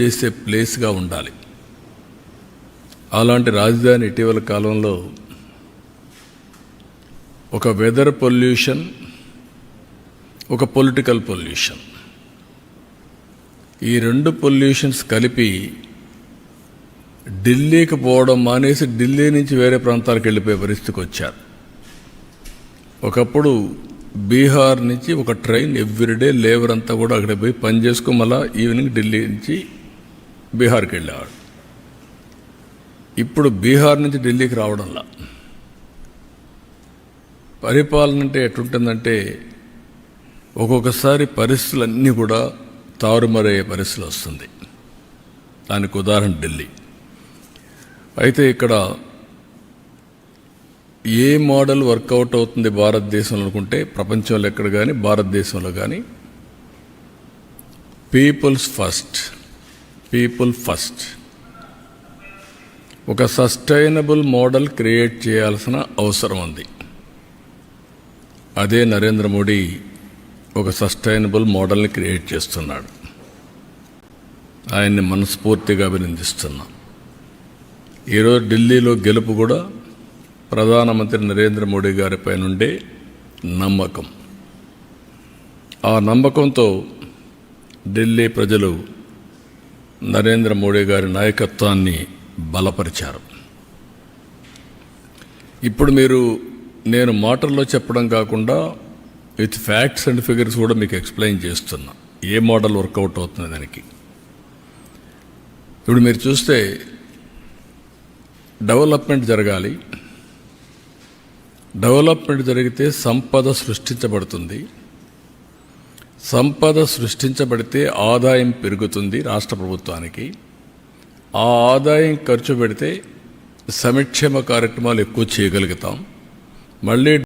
చేసే ప్లేస్గా ఉండాలి. అలాంటి రాజధాని ఇటీవల కాలంలో ఒక వెదర్ పొల్యూషన్ ఒక పొలిటికల్ పొల్యూషన్ ఈ రెండు పొల్యూషన్స్ కలిపి ఢిల్లీకి పోవడం మానేసి ఢిల్లీ నుంచి వేరే ప్రాంతాలకు వెళ్ళిపోయే పరిస్థితికి వచ్చారు. ఒకప్పుడు బీహార్ నుంచి ఒక ట్రైన్ ఎవ్రీడే లేబర్ అంతా కూడా అక్కడ పోయి పని చేసుకుని మళ్ళా ఈవినింగ్ ఢిల్లీ నుంచి బీహార్కి వెళ్ళేవాడు. ఇప్పుడు బీహార్ నుంచి ఢిల్లీకి రావడంలా. పరిపాలన అంటే ఎట్లుంటుందంటే ఒక్కొక్కసారి పరిస్థితులన్నీ కూడా తారుమారయ్యే పరిస్థితులు వస్తుంది. దానికి ఉదాహరణ ఢిల్లీ. అయితే ఇక్కడ ఏ మోడల్ వర్కౌట్ అవుతుంది భారతదేశంలో అనుకుంటే ప్రపంచంలో ఎక్కడ కానీ భారతదేశంలో కానీ పీపుల్స్ ఫస్ట్. పీపుల్ ఫస్ట్ ఒక సస్టైనబుల్ మోడల్ క్రియేట్ చేయాల్సిన అవసరం ఉంది. అదే నరేంద్ర మోడీ ఒక సస్టైనబుల్ మోడల్ని క్రియేట్ చేస్తున్నాడు. ఆయన్ని మనస్ఫూర్తిగా అభినందిస్తున్నాం. ఈరోజు ఢిల్లీలో గెలుపు కూడా ప్రధానమంత్రి నరేంద్ర మోడీ గారిపై నుండే నమ్మకం. ఆ నమ్మకంతో ఢిల్లీ ప్రజలు నరేంద్ర మోడీ గారి నాయకత్వాన్ని బలపరిచారు. ఇప్పుడు మీరు నేను మాటల్లో చెప్పడం కాకుండా విత్ ఫ్యాక్ట్స్ అండ్ ఫిగర్స్ కూడా మీకు ఎక్స్ప్లెయిన్ చేస్తున్నా. ఏ మోడల్ వర్కౌట్ అవుతుంది దానికి? ఇప్పుడు మీరు చూస్తే డెవలప్మెంట్ జరగాలి. డెవలప్మెంట్ జరిగితే సంపద సృష్టించబడుతుంది. సంపద సృష్టించబడితే ఆదాయం పెరుగుతుంది రాష్ట్ర ప్రభుత్వానికి. ఆ ఆదాయం ఖర్చు పెడితే సంక్షేమ కార్యక్రమాలు ఎక్కువ చేయగలుగుతాం. మళ్ళీ